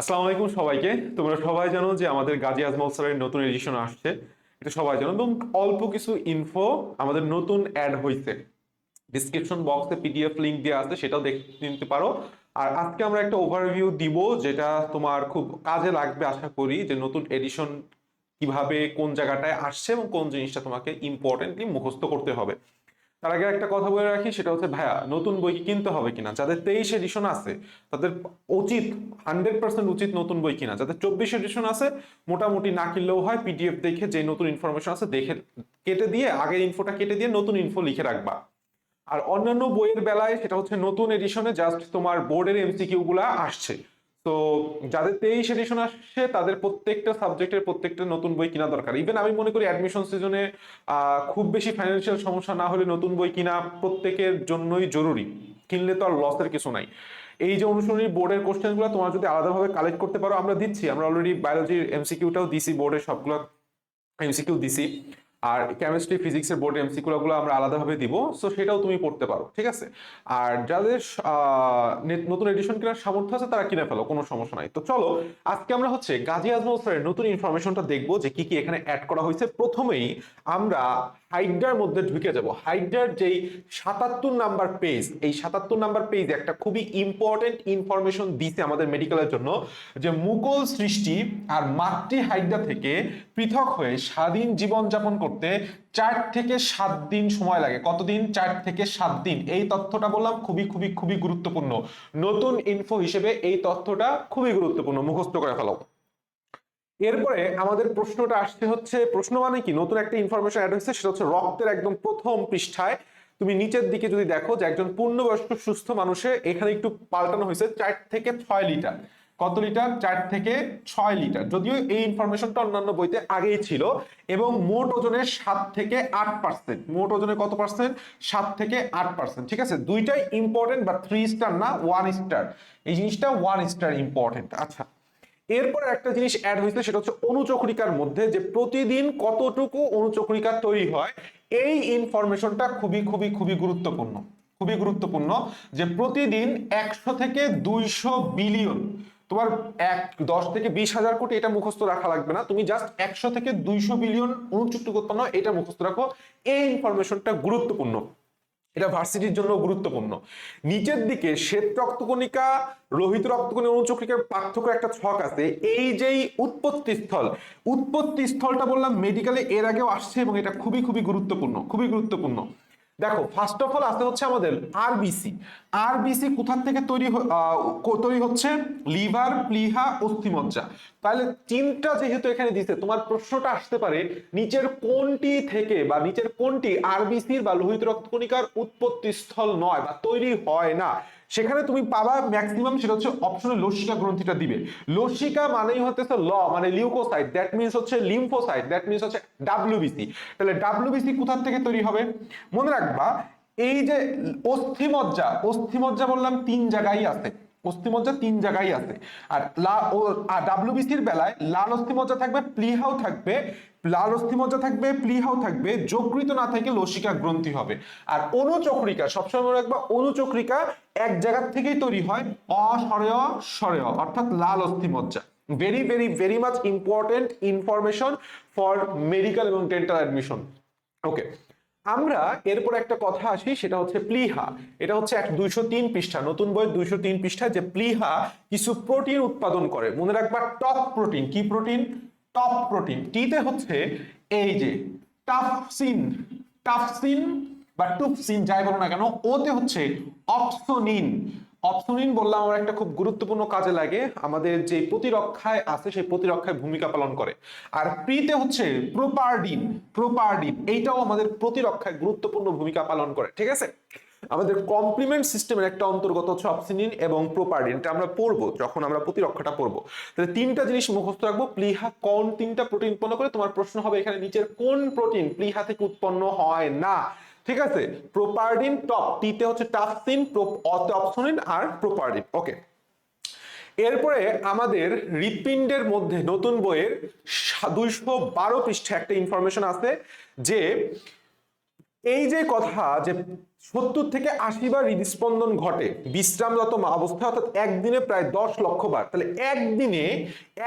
আসসালামু আলাইকুম সবাইকে। তোমরা সবাই জানো যে আমাদের গাজী আজমল স্যারের নতুন এডিশন আসছে। এটা সবাই জানো এবং অল্প কিছু ইনফো আমাদের নতুন অ্যাড হয়েছে ডিসক্রিপশন বক্সে পিডিএফ লিংক দেওয়া আছে, সেটাও দেখে নিতে পারো। আর আজকে আমরা একটা ওভারভিউ দিব, যেটা তোমার খুব কাজে লাগবে আশা করি, যে নতুন এডিশন কীভাবে কোন জায়গাটায় আসছে এবং কোন জিনিসটা তোমাকে ইম্পর্টেন্টলি মুখস্থ করতে হবে। তার আগে একটা কথা বলে রাখি, সেটা হচ্ছে, ভাইয়া, নতুন বই কি কিনতে হবে কিনা? যাদের তেইশ এডিশন আছে, তাদের উচিত হান্ড্রেড পার্সেন্ট উচিত নতুন বই কিনা। যাদের চব্বিশ এডিশন আছে, মোটামুটি না কিনলেও হয় পিডিএফ দেখে যে নতুন ইনফরমেশন আছে, দেখে, কেটে দিয়ে, আগের ইনফোটা কেটে দিয়ে নতুন ইনফো লিখে রাখবা। আর অন্যান্য বইয়ের বেলায়, সেটা হচ্ছে নতুন এডিশনে জাস্ট তোমার বোর্ডের এমসিকিউ গুলা আসছে। তো যাদের তেইশ এডিশন আসছে, তাদের প্রত্যেকটা সাবজেক্টের প্রত্যেকটা নতুন বই কিনা দরকার। ইভেন আমি মনে করি অ্যাডমিশন সিজনে খুব বেশি ফাইন্যান্সিয়াল সমস্যা না হলে নতুন বই কিনা প্রত্যেকের জন্যই জরুরি। কিনলে তো আর লসের কিছু নাই। এই যে অনুশীলনী বোর্ডের কোশ্চেনগুলো তোমরা যদি আলাদাভাবে কালেক্ট করতে পারো, আমরা দিচ্ছি। আমরা অলরেডি বায়োলজির এমসিকিউটাও দিছি বোর্ডের সবগুলো এমসিকিউ দিছি। আর কেমিস্ট্রি ফিজিক্সের বোর্ড এমসিকিউ গুলো আমরা আলাদাভাবে দিব সো সেটাও তুমি পড়তে পারো, ঠিক আছে? আর যাদের নতুন এডিশন কেনার সামর্থ্য আছে, তারা কিনে ফেলো, কোনো সমস্যা নাই। তো চলো, আজকে আমরা হচ্ছে গাজী আজমল স্যারের নতুন ইনফরমেশনটা দেখব যে কি কি এখানে অ্যাড করা হয়েছে। প্রথমেই আমরা হাইডার মধ্যে ঢুকে যাব। হাইডার যেই সাতাত্তর নাম্বার পেজ এই সাতাত্তর নাম্বার পেজ একটা খুবই ইম্পর্টেন্ট ইনফরমেশন দিছে আমাদের মেডিকেলের জন্য, যে মুঘল সৃষ্টি আর মাতৃ হাইডা থেকে পৃথক হয়ে স্বাধীন জীবন যাপন করতে চার থেকে সাত দিন সময় লাগে। কতদিন? চার থেকে সাত দিন। এই তথ্যটা বললাম খুবই খুবই খুবই গুরুত্বপূর্ণ। নতুন ইনফো হিসেবে এই তথ্যটা খুবই গুরুত্বপূর্ণ। মুখস্থ করে ফেলো এরপরে আমাদের প্রশ্নটা আসছে হচ্ছে, প্রশ্ন মানে কি? নতুন একটা ইনফরমেশন অ্যাড হয়েছে, সেটা হচ্ছে রক্তের একদম প্রথম পৃষ্ঠায়। তুমি নিচের দিকে যদি দেখো যে একজন পূর্ণবয়স্ক, সুস্থ মানুষের এখানে একটু পাল্টানো হয়েছে, চার থেকে ছয় লিটার। কত লিটার? চার থেকে ছয় লিটার। যদিও এই ইনফরমেশনটা অন্যান্য বইতে আগেই ছিল, এবং মোট ওজনের সাত থেকে আট পার্সেন্ট মোট ওজনের কত পার্সেন্ট সাত থেকে আট পার্সেন্ট ঠিক আছে? দুইটাই ইম্পর্টেন্ট বা থ্রি স্টার না ওয়ান স্টার এই জিনিসটা ওয়ান স্টার ইম্পর্টেন্ট আচ্ছা এরপর একটা জিনিস অ্যাড হয়েছে, সেটা হচ্ছে অনুচক্রিকার মধ্যে যে প্রতিদিন কতটুকু অনুচক্রিকা তৈরি হয়, এই ইনফরমেশনটা খুবই খুবই খুবই গুরুত্বপূর্ণ। খুবই গুরুত্বপূর্ণ যে প্রতিদিন একশো থেকে দুইশো বিলিয়ন তোমার এক, দশ থেকে বিশ হাজার কোটি এটা মুখস্থ রাখা লাগবে না। তুমি জাস্ট একশো থেকে দুইশো বিলিয়ন অনুচুক্তি উৎপন্ন এটা মুখস্থ রাখো। এই ইনফরমেশনটা গুরুত্বপূর্ণ। এটা ভার্সিটির জন্য গুরুত্বপূর্ণ। নিচের দিকে শ্বেত রক্তকণিকা লোহিত রক্তকণিকা অনুচক্রিকার পার্থক্য একটা ছক আছে। এই যেই উৎপত্তি স্থল, উৎপত্তি স্থলটা বললাম মেডিকেলে এর আগেও আসছে এবং এটা খুবই খুবই গুরুত্বপূর্ণ খুবই গুরুত্বপূর্ণ। দেখো ফার্স্ট অফ অল আসতে হচ্ছে আমাদের আরবিসি আরবিসি কোথার থেকে তৈরি তৈরি হচ্ছে? লিভার, প্লিহা, অস্থিমজ্জা। তাহলে তিনটা যেহেতু এখানে দিছে, তোমার প্রশ্নটা আসতে পারে, নিচের কোনটি থেকে বা নিচের কোনটি আরবিসির বা লোহিত রক্তকণিকার উৎপত্তি স্থল নয় বা তৈরি হয় না? সেখানে তুমি পাবা ম্যাক্সিমাম সেটা হচ্ছে অপশনে লসিকা গ্রন্থিটা দিবে। লসিকা মানেই হতেছে ল মানে লিউকোসাইট দ্যাট মিনস হচ্ছে লিম্ফোসাইট দ্যাট মিনস হচ্ছে ডাব্লিউবিসি তাহলে ডাব্লিউবিসি কোথার থেকে তৈরি হবে? মনে রাখবা, এই যে অস্থিমজ্জা অস্থিমজ্জা বললাম তিন জায়গায় আছে। অস্থিমজ্জা তিন জায়গায় আছে। আর লা, ও ডাব্লিউবিসির বেলায় লাল অস্থিমজ্জা থাকবে, প্লিহাও থাকবে, লাল অস্থিমজ্জা থাকবে, প্লিহাও থাকবে যকৃত না থেকে লসিকা গ্রন্থি হবে। আর অনুচক্রিকা, সবসময় মনে রাখবা, অনুচক্রিকা এক জায়গা থেকেই তৈরি হয়, অসরেয় সরেয়, অর্থাৎ লাল অস্থিমজ্জা। Very very very much important information for medical এবং ডেন্টাল অ্যাডমিশন ওকে আমরা এরপর একটা কথা আসি, সেটা হচ্ছে প্লিহা। এটা হচ্ছে এক দুইশো তিন পৃষ্ঠা, নতুন বইয়ের দুইশো তিন পৃষ্ঠা, যে প্লিহা কিছু প্রোটিন উৎপাদন করে। মনে রাখবা, টপ প্রোটিন। কি প্রোটিন? Top protein. টিতে হচ্ছে এই যে টাফসিন। টাফসিন বা টুপসিন যাই বলো না কেন, ওতে হচ্ছে অপসোনিন। অপসোনিন বললাম আমার একটা খুব গুরুত্বপূর্ণ কাজে লাগে। আমাদের যে প্রতিরক্ষায় আছে, সেই প্রতিরক্ষায় ভূমিকা পালন করে। আর প্রিতে হচ্ছে প্রোপারডিন প্রোপারডিন এইটাও আমাদের প্রতিরক্ষায় গুরুত্বপূর্ণ ভূমিকা পালন করে, ঠিক আছে? আমাদের কমপ্লিমেন্ট সিস্টেমের একটা অন্তর্গত হচ্ছে অপসিনিন এবং প্রোপারডিন এটা আমরা পড়ব, যখন আমরা প্রতিরক্ষাটা পড়ব। তাহলে তিনটা জিনিস মুখস্থ রাখব। প্লিহা কোন তিনটা প্রোটিন উৎপন্ন করে? তোমার প্রশ্ন হবে এখানে নিচের কোন প্রোটিন প্লিহা থেকে উৎপন্ন হয় না? ঠিক আছে? প্রোপারডিন টপ টিতে হচ্ছে টাফসিন অপসোনিন আর প্রোপারডিন ওকে এরপরে আমাদের হৃৎপিণ্ডের মধ্যে নতুন বইয়ের দুইশো বারো পৃষ্ঠে একটা ইনফরমেশন আছে যে এই যে কথা যে সত্তর থেকে আশি বার হৃদস্পন্দন ঘটে, বিশ্রামরত অবস্থায়, অর্থাৎ একদিনে প্রায় দশ লক্ষ বার, তাহলে একদিনে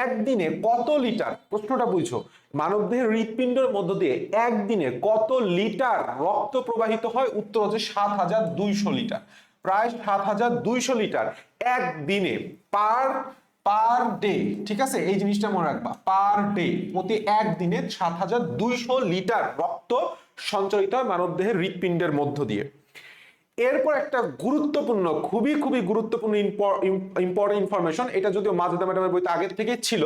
একদিনে কত লিটার? প্রশ্নটা বুঝো মানবদেহের হৃৎপিণ্ডের মধ্য দিয়ে একদিনে কত লিটার রক্ত প্রবাহিত হয়? উত্তর হচ্ছে সাত হাজার দুইশো লিটার। প্রায় সাত হাজার দুইশো লিটার একদিনে পার পার ডে, ঠিক আছে? এই জিনিসটা মনে রাখবা, পার ডে, প্রতি একদিনে সাত হাজার দুইশো লিটার রক্ত সঞ্চারিত হয় মানবদেহের হৃৎপিণ্ডের মধ্য দিয়ে। এরপর একটা গুরুত্বপূর্ণ, খুবই খুবই গুরুত্বপূর্ণ ইম্পর্টেন্ট ইনফরমেশন এটা যদিও মাজেদা ম্যাডামের বইতে আগে থেকে ছিল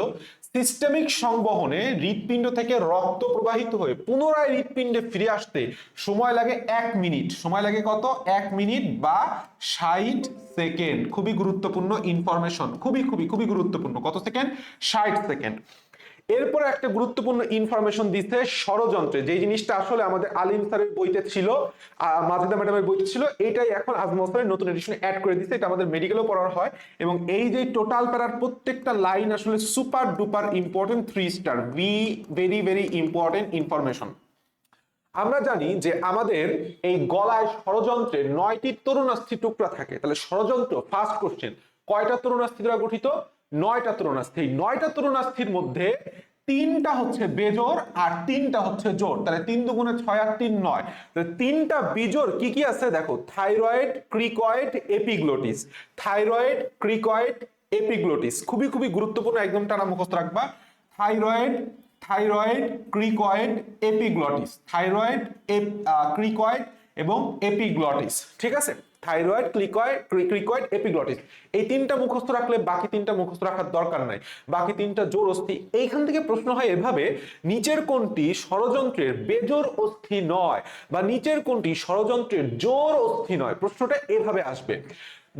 সিস্টেমিক সংবহনে হৃৎপিণ্ড থেকে রক্ত প্রবাহিত হয়ে পুনরায় হৃৎপিণ্ডে ফিরে আসতে সময় লাগে এক মিনিট। সময় লাগে কত? এক মিনিট বা ষাট সেকেন্ড। খুবই গুরুত্বপূর্ণ ইনফরমেশন খুবই খুবই খুবই গুরুত্বপূর্ণ। কত সেকেন্ড? ষাট সেকেন্ড। এরপর একটা গুরুত্বপূর্ণ ইনফরমেশন দিচ্ছে ষড়যন্ত্রে। যে জিনিসটা আসলে আমাদের আলিম স্যারের বইতে ছিল মাজেদা ম্যাডামের বইতে ছিল, এটাই এখন আজমল স্যারের নতুন এডিশনে অ্যাড করে দিচ্ছে। এটা আমাদের মেডিকেলও পড়ার হয় এবং এই যে টোটাল প্যারার প্রত্যেকটা লাইন আসলে super duper important three star V very very important information আমরা জানি যে আমাদের এই গলায় ষড়যন্ত্রে নয়টি তরুণাস্থি টুকরা থাকে। তাহলে ষড়যন্ত্র ফার্স্ট কোশ্চেন কয়টা তরুণাস্থি দ্বারা গঠিত? নয়টা এই নয়টা তরুণাস্থির মধ্যে তিনটা হচ্ছে বেজোর আর তিনটা হচ্ছে জোর তাহলে তিন দুগুণে ছয় আর তিন নয়। তাহলে তিনটা বিজোর কি কি আছে? দেখো, thyroid, cricoid, epiglottis. Thyroid, cricoid, epiglottis. খুবই খুবই গুরুত্বপূর্ণ একদম টানা মুখস্থ রাখবা। Thyroid thyroid, cricoid, epiglottis. Thyroid cricoid এবং এপিগ্লটিস। ঠিক আছে? থাইরয়েড ক্লিকয়েড ক্রিকয়েড এপিগ্লটিস এই তিনটা মুখস্থ রাখলে বাকি তিনটা মুখস্থ রাখার দরকার নাই। বাকি তিনটা জোর অস্থি। এইখান থেকে প্রশ্ন হয় এভাবে, নিচের কোনটি ষড়যন্ত্রের বেজোর অস্থি নয় বা নিচের কোনটি ষড়যন্ত্রের জোর অস্থি নয়। প্রশ্নটা এভাবে আসবে।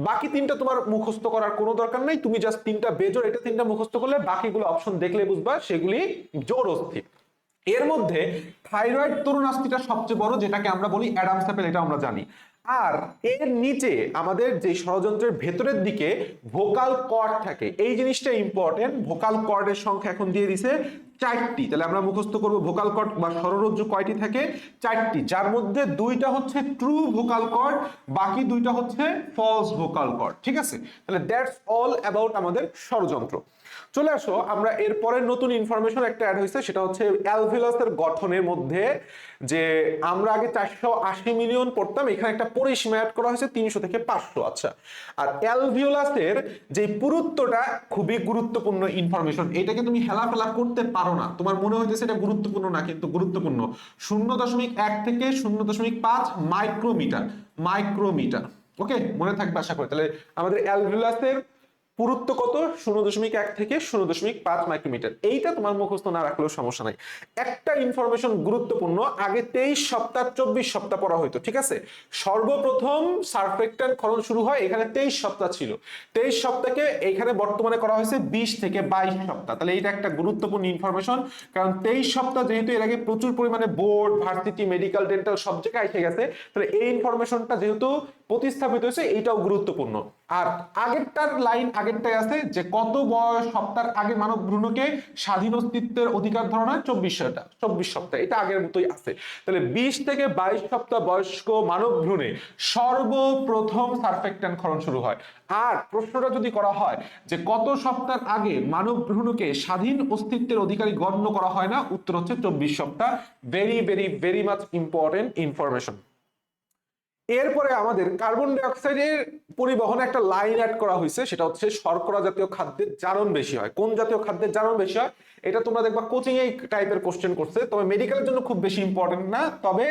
বাকি তিনটা তোমার মুখস্থ করার কোনো দরকার নেই। তুমি জাস্ট তিনটা বেজোর, এটা তিনটা মুখস্থ করলে বাকিগুলো অপশন দেখলে বুঝবা, সেগুলি জোর অস্থি। এর মধ্যে থাইরয়েড তরুণাস্থিটা সবচেয়ে বড়, যেটাকে আমরা বলি অ্যাডাম স্যাপেল এটা আমরা জানি। আর এর নিচে আমাদের যে ষড়যন্ত্রের ভেতরের দিকে ভোকাল কর্ড থাকে। এই জিনিসটা ইম্পর্টেন্ট ভোকাল কর্ডের সংখ্যা এখন দিয়ে দিছে। চারটি, তাহলে আমরা মুখস্থ করব ভোকাল কর্ড বা স্বররজ্জু কয়টি থাকে? চারটি, যার মধ্যে দুইটা হচ্ছে ট্রু ভোকাল কর্ড বাকি দুইটা হচ্ছে ফলস ভোকাল কর্ড ঠিক আছে? তাহলে দ্যাটস অল অ্যাবাউট আমাদের ষড়যন্ত্র চলে আসো, আমরা এর পরের নতুন ইনফরমেশন একটা অ্যাড হয়েছে, সেটা হচ্ছে অ্যালভিলাসের গঠনের মধ্যে যে আমরা আগে চারশো আশি মিলিয়ন পড়তাম, এখানে একটা পরিসীমা অ্যাড করা হয়েছে তিনশো থেকে পাঁচশো আচ্ছা। আর অ্যালভিওলাসের যে পুরুত্বটা, খুবই গুরুত্বপূর্ণ ইনফরমেশন এটাকে তুমি হেলাফেলা করতে পারো না তোমার মনে হইতেছে এটা গুরুত্বপূর্ণ না, কিন্তু গুরুত্বপূর্ণ। শূন্য দশমিক এক থেকে শূন্য দশমিক পাঁচ মাইক্রোমিটার মাইক্রোমিটার ওকে মনে থাকবে আশা করি। তাহলে আমাদের অ্যালভিওলাসের পুরুত্ব কত? শূন্য দশমিক এক থেকে শূন্য দশমিক পাঁচ মাইক্রোমিটার। এইটা তোমার মুখস্থ না রাখলেও সমস্যা নাই। একটা ইনফরমেশন গুরুত্বপূর্ণ, আগে তেইশ সপ্তাহ, চব্বিশ সপ্তাহ পড়া হইতো, ঠিক আছে? সর্বপ্রথম সারফেক্টান খরণ শুরু হয় এখানে তেইশ সপ্তাহ ছিল। তেইশ সপ্তাহকে এখানে বর্তমানে করা হয়েছে বিশ থেকে বাইশ সপ্তাহ। তাহলে এটা একটা গুরুত্বপূর্ণ ইনফরমেশন কারণ তেইশ সপ্তাহ যেহেতু এর আগে প্রচুর পরিমাণে বোর্ড ভার্সিটি মেডিকেল ডেন্টাল সব জায়গায় এসে গেছে, তাহলে এই ইনফরমেশনটা যেহেতু প্রতিস্থাপিত হয়েছে, এইটাও গুরুত্বপূর্ণ। আর আগেরটার লাইন আগেরটাই আছে যে কত বয়স সপ্তাহ আগে মানব ভ্রূণকে স্বাধীন অস্তিত্বের অধিকার ধরনা চব্বিশ চব্বিশ সপ্তাহ। এটা আগের মতোই আছে। তাহলে বিশ থেকে বাইশ সপ্তাহ বয়স্ক মানব ভ্রূণে সর্বপ্রথম সারফেক্টান ক্ষরণ শুরু হয়। আর প্রশ্নটা যদি করা হয় যে কত সপ্তাহ আগে মানব ভ্রূণকে স্বাধীন অস্তিত্বের অধিকারী গণ্য করা হয় না? উত্তর হচ্ছে চব্বিশ সপ্তাহ। Very very very much important information এরপরে আমাদের কার্বন ডাইঅক্সাইডের পরিবহনে একটা লাইন অ্যাড করা হয়েছে, সেটা হচ্ছে শর্করা জাতীয় খাদ্যের জারণ বেশি হয়। কোন জাতীয় খাদ্যের জারণ বেশি হয়? এটা তোমরা দেখবা কোচিং এই টাইপের কোশ্চেন করছে, তবে মেডিকেলের জন্য খুব বেশি ইম্পর্টেন্ট না, তবে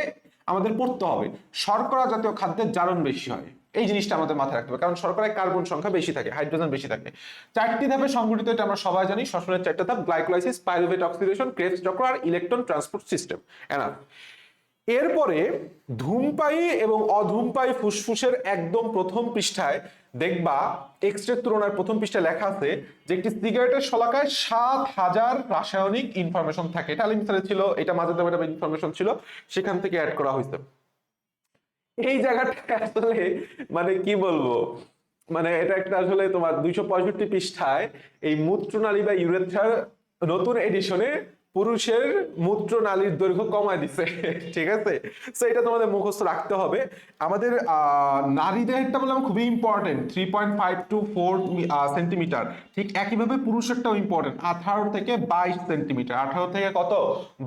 আমাদের পড়তে হবে। শর্করা জাতীয় খাদ্যের জারণ বেশি হয়। এই জিনিসটা আমাদের মাথায় রাখতে হবে, কারণ শর্করায় কার্বন সংখ্যা বেশি থাকে হাইড্রোজেন বেশি থাকে। চারটি ধাপে সংগঠিত এটা আমরা সবাই জানি শ্বসনের চারটা ধাপ গ্লাইকোলাইসিস পাইরুভেট অক্সিডেশন ক্রেবস চক্র আর ইলেকট্রন ট্রান্সপোর্ট সিস্টেম এনাফ এরপরে ধূমপায়ী এবং অধূমপায়ী ফুসফুসের একদম প্রথম পৃষ্ঠায় দেখবা এক্সরের তুলনায় প্রথম পৃষ্ঠায় লেখা আছে যে একটি সিগারেটের শলাকায় সাত হাজার রাসায়নিক ইনফরমেশন থাকে। এটা আলিম স্যারের ছিল, এটা মাঝে দামে ইনফরমেশন ছিল, সেখান থেকে অ্যাড করা হয়েছে। এই জায়গাটা আসলে মানে কি বলব মানে এটা একটা আসলে তোমার দুইশো পঁয়ষট্টি পৃষ্ঠায় এই মূত্রনালী বা ইউরেথ্রার নতুন এডিশনে পুরুষের মূত্রনালীর দৈর্ঘ্য কমায় দিছে। ঠিক আছে? এটা তোমাদের মুখস্থ রাখতে হবে। আমাদের নারীদেরটা বললাম খুবই important three point five two four centimetre ঠিক একইভাবে পুরুষেরটাও ইম্পর্টেন্ট আঠারো থেকে বাইশ সেন্টিমিটার আঠারো থেকে কত?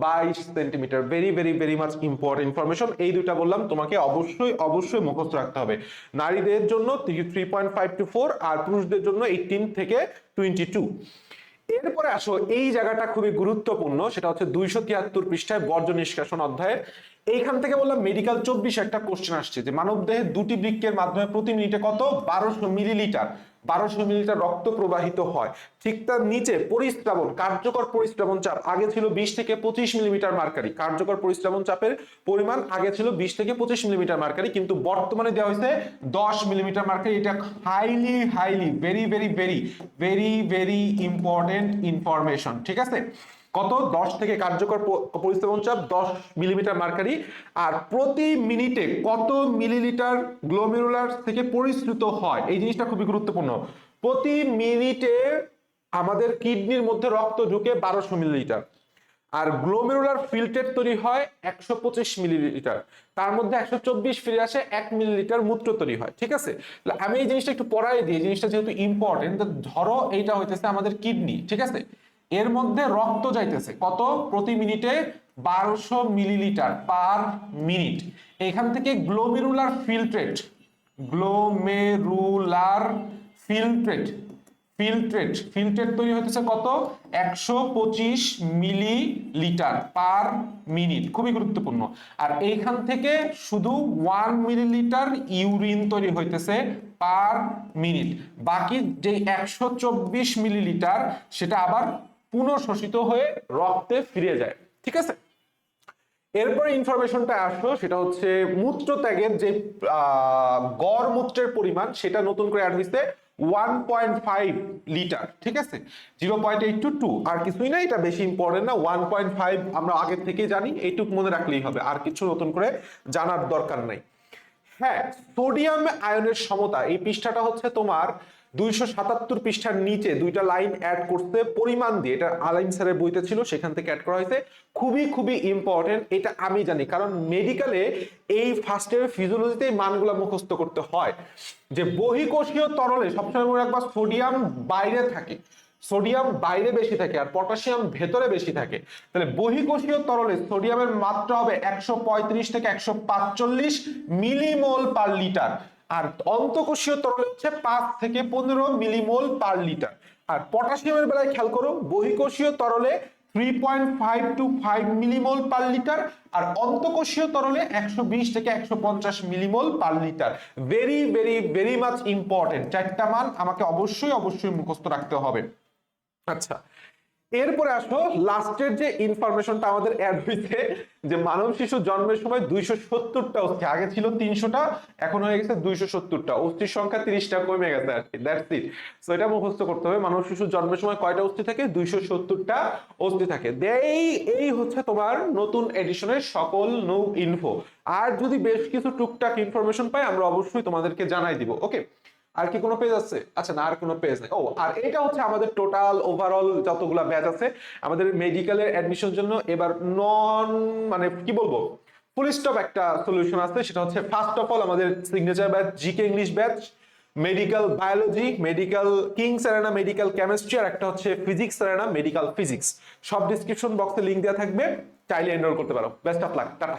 বাইশ centimetre very very very much important information এই দুইটা বললাম, তোমাকে অবশ্যই অবশ্যই মুখস্থ রাখতে হবে। নারীদের জন্য three point five two four আর পুরুষদের জন্য এইটিন থেকে টোয়েন্টি টু এরপরে আসো, এই জায়গাটা খুবই গুরুত্বপূর্ণ, সেটা হচ্ছে দুইশো তিয়াত্তর পৃষ্ঠায় বর্জ্য নিষ্কাশন অধ্যায়ের এইখান থেকে বললাম মেডিকেল চব্বিশ একটা কোশ্চেন আসছে, যে মানব দেহে দুটি বৃক্ষের মাধ্যমে প্রতি মিনিটে কত? বারোশো মিলিলিটার বারোশো মিলিটার রক্ত প্রবাহিত হয়। ঠিক তার নিচে পরিস্রাবণ, কার্যকর পরিস্রাবণ চাপ আগে ছিল বিশ থেকে পঁচিশ মিলিমিটার মার্কারি। কার্যকর পরিস্রাবণ চাপের পরিমাণ আগে ছিল বিশ থেকে পঁচিশ মিলিমিটার মার্কারি, কিন্তু বর্তমানে দেওয়া হয়েছে দশ মিলিমিটার মার্কারি। এটা highly highly very very very very very important information ঠিক আছে? কত? দশ থেকে কার্যকর প- পরিস্রাবণ চাপ, দশ মিলিমিটার মার্কারি। আর প্রতি মিনিটে কত মিলিলিটার গ্লোমেরুলার থেকে পরিশ্রুত হয়? এই জিনিসটা খুবই গুরুত্বপূর্ণ। প্রতি মিনিটে আমাদের কিডনির মধ্যে রক্ত ঢুকে বারোশো মিলিলিটার। আর গ্লোমেরুলার ফিল্টার তৈরি হয় একশো পঁচিশ মিলিলিটার। তার মধ্যে একশো চব্বিশ ফিরে আসে এক মিলিলিটার মূত্র তৈরি হয়। ঠিক আছে? আমি এই জিনিসটা একটু পড়াই দিই। জিনিসটা যেহেতু ইম্পর্টেন্ট ধরো এইটা হইতেছে আমাদের কিডনি। ঠিক আছে? এর মধ্যে রক্ত যাইতেছে। কত? প্রতি মিনিটে বারোশো মিলিলিটার পার মিনিট। এখান থেকে glomerular filtrate glomerular filtrate filtrate filtrate তৈরি হতেছে কত? একশো পঁচিশ মিলি লিটার পার মিনিট। খুবই গুরুত্বপূর্ণ। আর এইখান থেকে শুধু ওয়ান মিলিলিটার ইউরিন তৈরি হইতেছে পার মিনিট। বাকি যে একশো চব্বিশ মিলিলিটার, সেটা আবার পুনঃশোষিত হয়ে রক্তে ফিরে যায়। ঠিক আছে? এরপরে ইনফরমেশনটা আসলো, সেটা হচ্ছে মূত্র ত্যাগের যে গড় মূত্রের পরিমাণ, সেটা নতুন করে অ্যাড হয়েছে ওয়ান পয়েন্ট ফাইভ লিটার ঠিক আছে? Zero point eight two two আর কিছুই না, এটা বেশি ইম্পর্টেন্ট না ওয়ান পয়েন্ট ফাইভ আমরা আগে থেকে জানি, এইটুকু মনে রাখলেই হবে, আর কিছু নতুন করে জানার দরকার নাই। হ্যাঁ সোডিয়াম আয়নের সমতা, এই পৃষ্ঠাটা হচ্ছে তোমার দুইশো সাতাত্তর পৃষ্ঠার নিচে দুইটা লাইন অ্যাড করতে পরিমাণ দিয়ে, এটা আলাইন স্যারের বইতে ছিল, সেখান থেকে অ্যাড করা হয়েছে। খুবই খুবই ইম্পর্টেন্ট এটা আমি জানি, কারণ মেডিকেলে এই ফার্স্ট ইয়ার ফিজিওলজিতে এই মানগুলো মুখস্থ করতে হয়। যে বহিকোষীয় তরলে সবসময় মনে রাখবা সোডিয়াম বাইরে থাকে সোডিয়াম বাইরে বেশি থাকে আর পটাশিয়াম ভেতরে বেশি থাকে। তাহলে বহিকোষীয় তরলে সোডিয়ামের মাত্রা হবে একশো পঁয়ত্রিশ থেকে একশো মিলিমোল পার লিটার আর অন্তকোষীয় তরলে হচ্ছে পাঁচ থেকে পনেরো মিলিমোল পার লিটার আর পটাশিয়ামের বেলায় খেয়াল করো, বহিকোষীয় তরলে three point five two five millimole per litre আর অন্তকোষীয় তরলে একশো বিশ থেকে একশো পঞ্চাশ millimole per litre very very very much important চারটা মান আমাকে অবশ্যই অবশ্যই মুখস্থ রাখতে হবে। আচ্ছা এরপরে আসো, লাস্টের যে ইনফরমেশনটা আমাদের অ্যাড হয়েছে, যে মানব শিশু জন্মের সময় দুইশো সত্তরটা অস্থি, আগে ছিল তিনশোটা, এখন হয়ে গেছে দুইশো সত্তরটা, অস্থির সংখ্যা তিরিশটা কমে গেছে আর কি দ্যাটস ইট সো এটা মুখস্থ করতে হবে, মানব শিশু জন্মের সময় কয়টা অস্থি থাকে? দুইশো সত্তরটা অস্থি থাকে। এই এই হচ্ছে তোমার নতুন এডিশনের সকল নৌ ইনফো আর যদি বেশ কিছু টুকটাক ইনফরমেশন পাই, আমরা অবশ্যই তোমাদেরকে জানাই দিব ওকে আর কি কোনো পেজ আছে? আচ্ছা না, আর কোনো পেজ নেই। ও, আর এটা হচ্ছে আমাদের টোটাল ওভারঅল যতগুলা ব্যাচ আছে, আমাদের মেডিকেলের অ্যাডমিশনের জন্য এবার নন মানে কি বলব? ফুল স্টপ একটা সলিউশন আছে, সেটা হচ্ছে ফার্স্ট অফ অল আমাদের signature batch GK English batch medical biology medical king Serena medical chemistry আর একটা হচ্ছে ফিজিক্স সেরেনা মেডিকেল ফিজিক্স সব ডিসক্রিপশন বক্সে লিংক দেওয়া থাকবে, চাইলে এনরোল করতে পারো। Best of luck ta-ta.